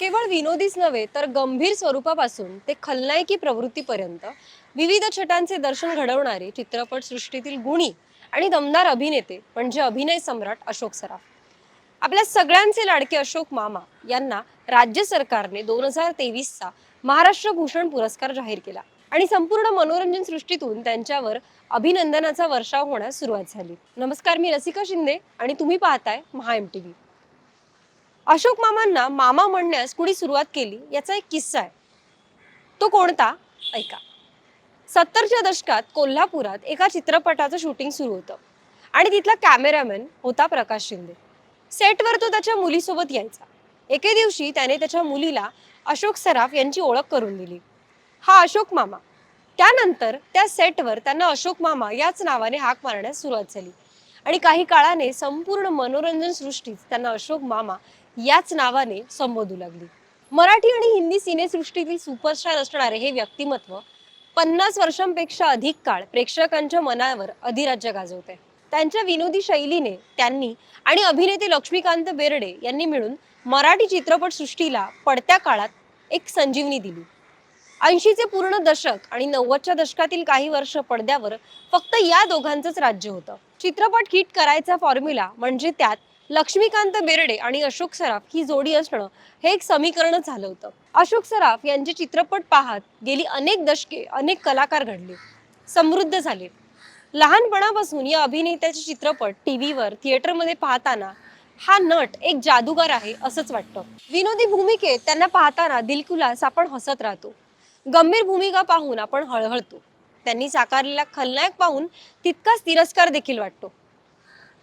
केवळ विनोदीच नव्हे तर गंभीर स्वरूपापासून ते खलनायकी प्रवृत्तीपर्यंत विविध छटांचे दर्शन घडवणारे चित्रपट सृष्टीतील गुणी आणि दमदार अभिनेते म्हणजे अभिनय सम्राट अशोक सराफ. आपल्या सगळ्यांचे लाडके अशोक मामा यांना राज्य सरकारने दोन हजार तेवीसचा महाराष्ट्र भूषण पुरस्कार जाहीर केला आणि संपूर्ण मनोरंजन सृष्टीतून त्यांच्यावर अभिनंदनाचा वर्षाव होण्यास सुरुवात झाली. नमस्कार मी रसिका शिंदे आणि तुम्ही पाहताय Maha M T V Ashok मामांना मामा म्हणण्यास कुणी सुरुवात केली याचा एक किस्सा आहे. तो कोणता? ऐका. सत्तरच्या दशकात कोल्हापुरात एका चित्रपटाचं शूटिंग सुरू होतं आणि तिथला कॅमेरामॅन होता प्रकाश शिंदे. सेटवर तो त्याच्या मुलीसोबत यायचा. एके दिवशी त्याने त्याच्या मुलीला अशोक सराफ यांची ओळख करून दिली. हा अशोक मामा. त्यानंतर त्या सेटवर त्यांना अशोक मामा याच नावाने हाक मारण्यास सुरुवात झाली. आणि काही काळाने संपूर्ण मनोरंजन सृष्टीत त्यांना अशोक मामा याच नावाने संबोधू लागली. मराठी आणि हिंदी सिनेसृष्टीतील सुपरस्टार असणारे हे व्यक्तिमत्व पन्नास वर्षांपेक्षा अधिक काळ प्रेक्षकांच्या मनावर अधिराज्य गाजवते. त्यांच्या विनोदी शैलीने त्यांनी आणि अभिनेते लक्ष्मीकांत बेर्डे यांनी मिळून मराठी चित्रपट सृष्टीला पडत्या काळात एक संजीवनी दिली. ऐंशीचे पूर्ण दशक आणि नव्वदच्या दशकातील काही वर्ष पडद्यावर फक्त या दोघांचंच राज्य होतं. चित्रपट हिट करायचा फॉर्म्युला म्हणजे त्यात लक्ष्मीकांत बेर्डे आणि अशोक सराफ ही जोडी असणं हे एक समीकरणच झालं होतं. अशोक सराफ यांचे चित्रपट पाहत गेली अनेक दशके अनेक कलाकार घडले समृद्ध झाले. लहानपणापासून या अभिनेत्याचे चित्रपट टी व्हीवर थिएटरमध्ये पाहताना हा नट एक जादूगार आहे असंच वाटतं. विनोदी भूमिकेत त्यांना पाहताना दिलकुलास आपण हसत राहतो. गंभीर भूमिका पाहून आपण हळहळतो. त्यांनी साकारलेला खलनायक पाहून तितकाच तिरस्कार देखील वाटतो.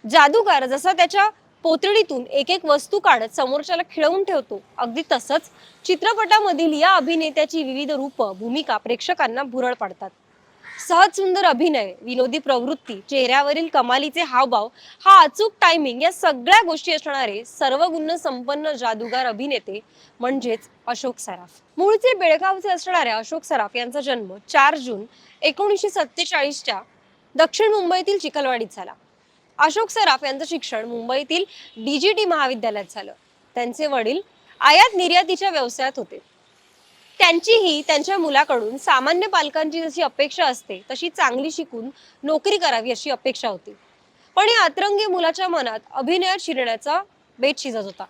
जादूगार जसा त्याच्या पोतडीतून एक एक वस्तू काढत समोरच्याला खिळवून ठेवतो. अगदी तसंच चित्रपटामधील या अभिनेत्याची विविध रूप भूमिका प्रेक्षकांना भुरळ पाडतात. सहज सुंदर अभिनय विनोदी प्रवृत्ती चेहऱ्यावरील कमालीचे हावभाव हा अचूक टायमिंग या सगळ्या गोष्टी असणारे सर्व गुण संपन्न जादूगार अभिनेते म्हणजेच अशोक सराफ. मूळचे बेळगावचे असणाऱ्या अशोक सराफ यांचा जन्म चार जून एकोणीसशे सत्तेचाळीसच्या दक्षिण मुंबईतील चिखलवाडीत झाला. अशोक सराफ यांचं शिक्षण मुंबईतील डीजीटी महाविद्यालयात झालं. त्यांचे वडील आयात निर्यातीच्या व्यवसायात होते. त्यांचीही त्यांच्या मुलाकडून सामान्य पालकांची जशी अपेक्षा असते तशी चांगली शिकून नोकरी करावी अशी अपेक्षा होती. पण या अतरंगी मुलाच्या मनात अभिनयात शिरण्याचा बेत शिजत होता.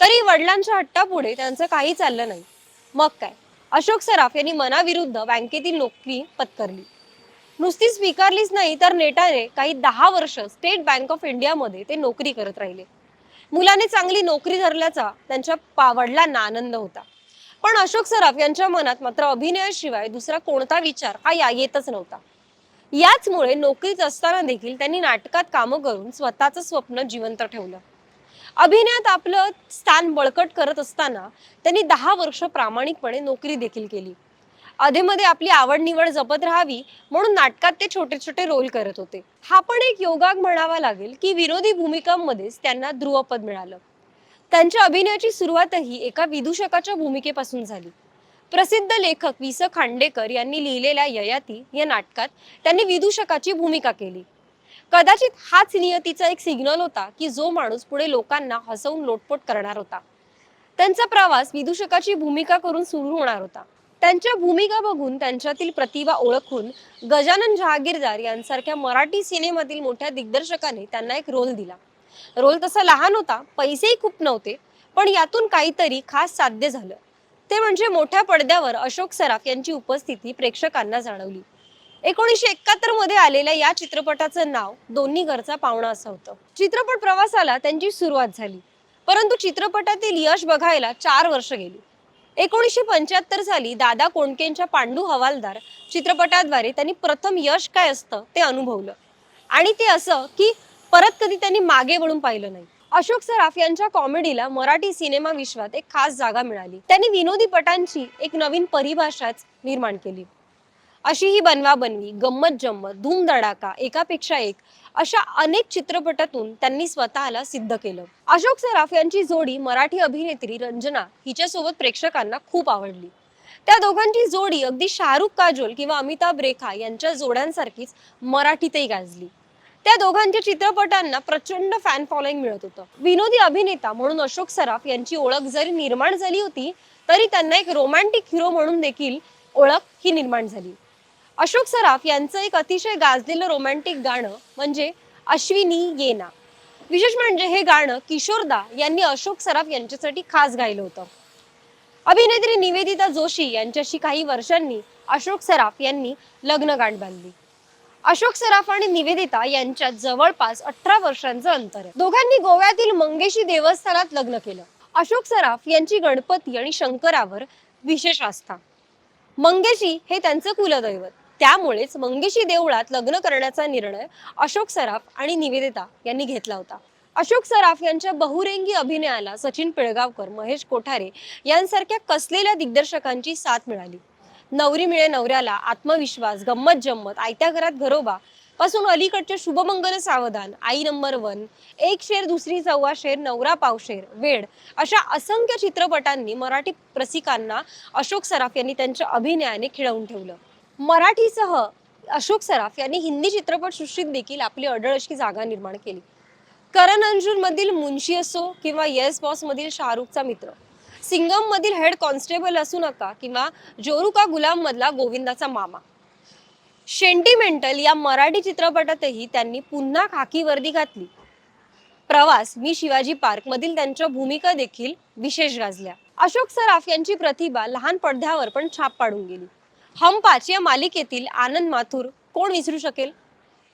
तरी वडिलांच्या हट्टापुढे त्यांचं काही चाललं नाही. मग काय? अशोक सराफ यांनी मनाविरुद्ध बँकेतील नोकरी पत्करली. नुसती स्वीकारलीच नाही तर नेटाने काही दहा वर्ष स्टेट बँक ऑफ इंडियामध्ये ते नोकरी करत राहिले. मुलाने चांगली नोकरी धरल्याचा त्यांच्या पावडलांना आनंद होता. पण अशोक सराफ यांच्या मनात मात्र अभिनयाशिवाय दुसरा कोणता विचार हा या येतच नव्हता. याचमुळे नोकरीत असताना देखील त्यांनी नाटकात कामं करून स्वतःचं स्वप्न जिवंत ठेवलं. अभिनयात आपलं स्थान बळकट करत असताना त्यांनी दहा वर्ष प्रामाणिकपणे नोकरी देखील केली. अधेमध्ये आपली आवड निवड जपत राहावी म्हणून नाटकात ते छोटे छोटे रोल करत होते. हा पण एक योगाग म्हणावा लागेल की विनोदी भूमिकांमध्येच त्यांना ध्रुवपद मिळालं. त्यांच्या अभिनयाची सुरुवातही एका विदूषकाच्या भूमिकेपासून झाली. प्रसिद्ध लेखक वि स खांडेकर यांनी लिहिलेल्या ययाती या नाटकात त्यांनी विदूषकाची भूमिका केली. कदाचित हाच नियतीचा एक सिग्नल होता की जो माणूस पुढे लोकांना हसवून लोटपोट करणार होता. त्यांचा प्रवास विदूषकाची भूमिका करून सुरू होणार होता. त्यांच्या भूमिका बघून त्यांच्यातील प्रतिभा ओळखून गजानन जहागीरदार यांसारख्या मराठी सिनेमातील मोठ्या दिग्दर्शकाने त्यांना एक रोल दिला. रोल तसा लहान होता पैसेही खूप नव्हते पण यातून काहीतरी खास साध्य झालं. ते म्हणजे मोठ्या पडद्यावर अशोक सराफ यांची उपस्थिती प्रेक्षकांना जाणवली. एकोणीसशे एकाहत्तरमध्ये आलेल्या या चित्रपटाचं नाव दोन्ही घरचा पाहुणा असं होतं. चित्रपट प्रवासाला त्यांची सुरुवात झाली. परंतु चित्रपटातील यश बघायला चार वर्ष गेली. एकोणीसशे पंच्याहत्तर साली दादा कोंडकेंच्या पांडू हवालदार चित्रपटाद्वारे त्यांनी प्रथम यश काय असतं ते अनुभवलं. आणि ते असं की परत कधी त्यांनी मागे वळून पाहिलं नाही. अशोक सराफ यांच्या कॉमेडीला मराठी सिनेमा विश्वात एक खास जागा मिळाली. त्यांनी विनोदी पटांची एक नवीन परिभाषाच निर्माण केली. अशी ही बनवा बनवी गंमत जम्मत धूम धडाका एकापेक्षा एक अशा अनेक चित्रपटातून त्यांनी स्वतःला सिद्ध केलं. अशोक सराफ यांची जोडी मराठी अभिनेत्री रंजना हिच्यासोबत प्रेक्षकांना खूप आवडली. त्या दोघांची जोडी अगदी शाहरुख काजोल किंवा अमिताभ रेखा यांच्या जोड्यांसारखीच मराठीतही गाजली. त्या दोघांच्या चित्रपटांना प्रचंड फॅन फॉलोईंग मिळत होतं. विनोदी अभिनेता म्हणून अशोक सराफ यांची ओळख जरी निर्माण झाली होती तरी त्यांना एक रोमॅन्टिक हिरो म्हणून देखील ओळख ही निर्माण झाली. अशोक सराफ यांचं एक अतिशय गाजलेलं रोमॅन्टिक गाणं म्हणजे अश्विनी येना विशेष म्हणजे हे गाणं किशोरदा यांनी अशोक सराफ यांच्यासाठी खास गायलं होतं. अभिनेत्री निवेदिता जोशी यांच्याशी काही वर्षांनी अशोक सराफ यांनी लग्न गाठ बांधली. अशोक सराफ आणि निवेदिता यांच्यात जवळपास अठरा वर्षांचं अंतर आहे. दोघांनी गोव्यातील मंगेशी देवस्थानात लग्न केलं. अशोक सराफ यांची गणपती आणि शंकरावर विशेष आस्था. मंगेशी हे त्यांचं कुलदैवत. त्यामुळेच मंगेशी देवळात लग्न करण्याचा निर्णय अशोक सराफ आणि निवेदिता यांनी घेतला होता. अशोक सराफ यांच्या बहुरेंगी अभिनयाला सचिन पिळगावकर महेश कोठारे यांसारख्या कसलेल्या दिग्दर्शकांची साथ मिळाली? नवरी मिळे नवऱ्याला आत्मविश्वास गंमत जम्मत आयत्या घरात घरोबा पासून अलीकडच्या शुभमंगल सावधान आई नंबर वन एक शेर दुसरी सव्वा शेर नवरा पावशेर वेड अशा असंख्य चित्रपटांनी मराठी रसिकांना अशोक सराफ यांनी त्यांच्या अभिनयाने खिळवून ठेवलं. मराठीसह अशोक सराफ यांनी हिंदी चित्रपटसृष्टीत देखील आपली अडळशी जागा निर्माण केली. करण अंजूरमधील मधील मुंशी असो किंवा येस बॉस मधील शाहरुखचा मित्र. सिंगम मधील हेड कॉन्स्टेबल असू नका किंवा जोरुका गुलाम मधला गोविंदाचा मामा. शेंटिमेंटल या मराठी चित्रपटातही त्यांनी पुन्हा खाकी वर्दी घातली. प्रवास मी शिवाजी पार्क मधील त्यांच्या भूमिका देखील विशेष गाजल्या. अशोक सराफ यांची प्रतिभा लहान पडद्यावर पण छाप पाडून गेली. हम पाच या मालिकेतील आनंद माथुर कोण विसरू शकेल?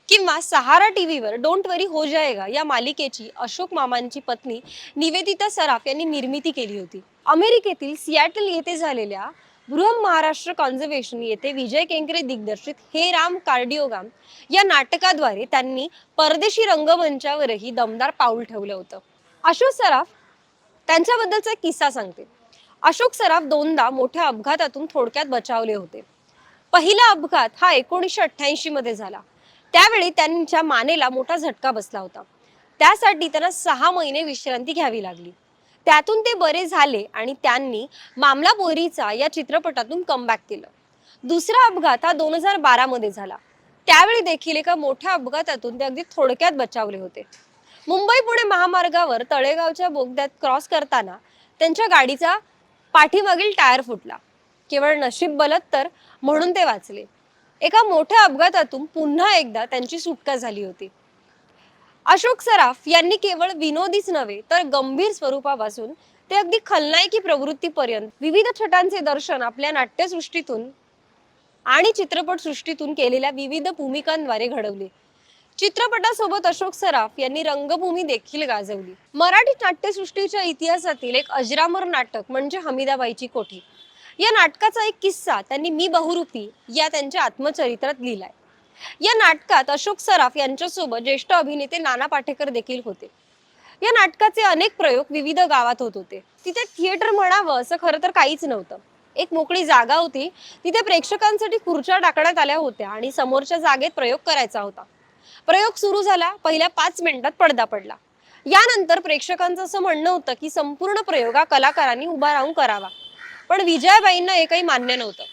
किंवा सहारा टीव्हीवर डोंट वरी हो जाएगा या मालिकेची अशोक मामांची पत्नी निवेदिता सराफ यांनी निर्मिती केली होती. अमेरिकेतील सियाटल येथे झालेल्या बृहम महाराष्ट्र कॉन्झर्वेशन येथे विजय केंकरे दिग्दर्शित हे राम कार्डिओगाम या नाटकाद्वारे त्यांनी परदेशी रंगमंचावरही दमदार पाऊल ठेवलं होतं. अशोक सराफ त्यांच्याबद्दलचा किस्सा सांगते. अशोक सराफ दोनदा मोठ्या अपघातातून थोडक्यात बचावले होते. पहिला अपघात हा एकोणीसशे अठ्ठ्याऐंशी मध्ये झाला. त्यावेळी त्यांच्या मानेला मोठा झटका बसला होता. त्यासाठी त्यांना सहा महिने विश्रांती घ्यावी लागली. त्यातून ते बरे झाले आणि त्यांनी मामला बोरीचा या चित्रपटातून कमबॅक केलं. दुसरा अपघात हा दोन हजार बारा मध्ये झाला. त्यावेळी देखील एका मोठ्या अपघातातून ते अगदी थोडक्यात बचावले होते. मुंबई पुणे महामार्गावर तळेगावच्या बोगद्यात क्रॉस करताना त्यांच्या गाडीचा पाठीमागील टायर फुटला. केवळ नशीब बलत तर म्हणून ते वाचले. एका मोठ्या अपघातातून पुन्हा एकदा त्यांची सुटका झाली होती. अशोक सराफ यांनी केवळ विनोदीच नव्हे तर गंभीर स्वरूपापासून ते अगदी खलनायकी प्रवृत्तीपर्यंत विविध छटांचे दर्शन आपल्या नाट्यसृष्टीतून आणि चित्रपटसृष्टीतून केलेल्या विविध भूमिकांद्वारे घडवले. चित्रपटासोबत अशोक सराफ यांनी रंगभूमी देखील गाजवली. मराठी नाट्यसृष्टीच्या इतिहासातील एक अजरामर नाटक म्हणजे हमीदाबाईची कोठी. या नाटकाचा एक किस्सा त्यांनी मी बहुरूपी या त्यांच्या आत्मचरित्रात लिहिलाय. या नाटकात अशोक सराफ यांच्यासोबत ज्येष्ठ अभिनेते नाना पाटेकर देखील होते. या नाटकाचे अनेक प्रयोग विविध गावात होत होते. तिथे थिएटर म्हणावं असं खरं तर काहीच नव्हतं. एक मोकळी जागा होती. तिथे प्रेक्षकांसाठी खुर्च्या टाकण्यात आल्या होत्या आणि समोरच्या जागेत प्रयोग करायचा होता. प्रयोग सुरू झाला पहिल्या पाच मिनिटात पडदा पडला. यानंतर प्रेक्षकांचं असं म्हणणं होतं की संपूर्ण प्रयोग हा कलाकारांनी उभा राहून करावा. पण विजयाबाईंना हे काही मान्य नव्हतं.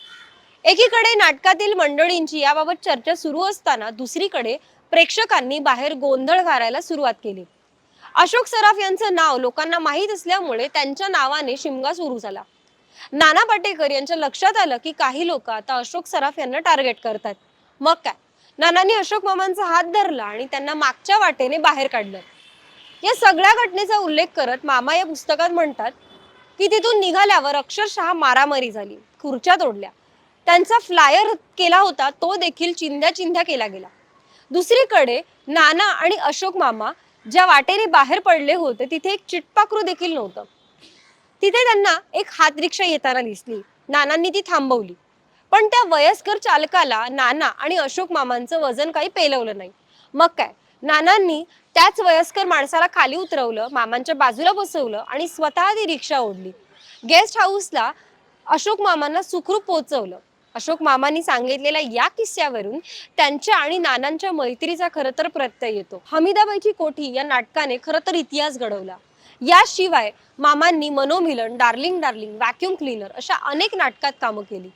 एकीकडे नाटकातील मंडळींची याबाबत चर्चा सुरू असताना दुसरीकडे प्रेक्षकांनी बाहेर गोंधळ घालायला सुरुवात केली. अशोक सराफ यांचं नाव लोकांना माहीत असल्यामुळे त्यांच्या नावाने शिमगा सुरू झाला. नाना पाटेकर यांच्या लक्षात आलं की काही लोक आता अशोक सराफ यांना टार्गेट करतात मग काय? नानांनी अशोक मामांचा हात धरला आणि त्यांना मागच्या वाटेने बाहेर काढलं. या सगळ्या घटनेचा उल्लेख करत मामा या पुस्तकात म्हणतात की तिथून निघाल्यावर अक्षरशः मारामारी झाली खुर्च्या तोडल्या. त्यांचा फ्लायर केला होता तो देखील चिंध्या चिंध्या केला गेला. दुसरीकडे नाना आणि अशोक मामा ज्या वाटेने बाहेर पडले होते तिथे एक चिटपाखरू देखील नव्हतं. तिथे त्यांना एक हात रिक्षा येताना दिसली. नानांनी ती थांबवली. पण त्या वयस्कर चालकाला नाना आणि अशोक मामांचं वजन काही पेलवलं नाही. मग काय? नानांनी त्याच वयस्कर माणसाला खाली उतरवलं मामांच्या बाजूला बसवलं आणि स्वतः ती रिक्षा ओढली. गेस्ट हाऊसला अशोक मामांना सुखरूप पोहोचवलं. अशोक मामांनी सांगितलेल्या या किस्स्यावरून त्यांच्या आणि नानांच्या मैत्रीचा खरं तर प्रत्यय येतो. हमीदाबाईची कोठी या नाटकाने खरं तर इतिहास घडवला. याशिवाय मामांनी Manomilan darling darling vacuum cleaner अशा अनेक नाटकात कामं केली.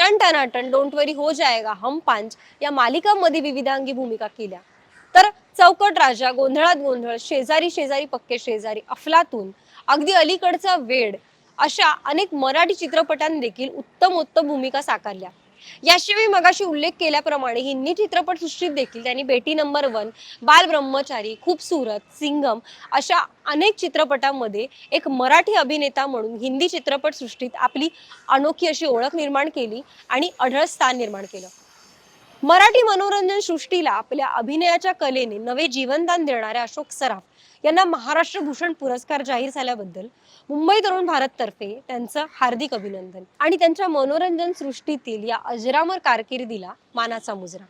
टन टनाटन डोंट वरी हो जाएगा हम पांच. या मालिकांमध्ये विविधांगी भूमिका केल्या. तर चौकट राजा गोंधळात गोंधळ शेजारी शेजारी पक्के शेजारी अफलातून. अगदी अलीकडचा वेड अशा अनेक मराठी चित्रपटांनी देखील उत्तम उत्तम भूमिका साकारल्या. याशिवाय मगाशी उल्लेख केल्याप्रमाणे हिंदी चित्रपटसृष्टीत देखील त्यांनी बेटी नंबर वन बाल ब्रह्मचारी खूपसूरत सिंगम अशा अनेक चित्रपटांमध्ये एक मराठी अभिनेता म्हणून हिंदी चित्रपटसृष्टीत आपली अनोखी अशी ओळख निर्माण केली आणि अढळ स्थान निर्माण केलं. मराठी मनोरंजन सृष्टीला आपल्या अभिनयाच्या कलेने नवे जीवनदान देणाऱ्या अशोक सराफ यांना महाराष्ट्र भूषण पुरस्कार जाहीर झाल्याबद्दल मुंबई तरुण भारततर्फे त्यांचं हार्दिक अभिनंदन. आणि त्यांच्या मनोरंजन सृष्टीतील या अजरामर कारकिर्दीला मानाचा मुजरा.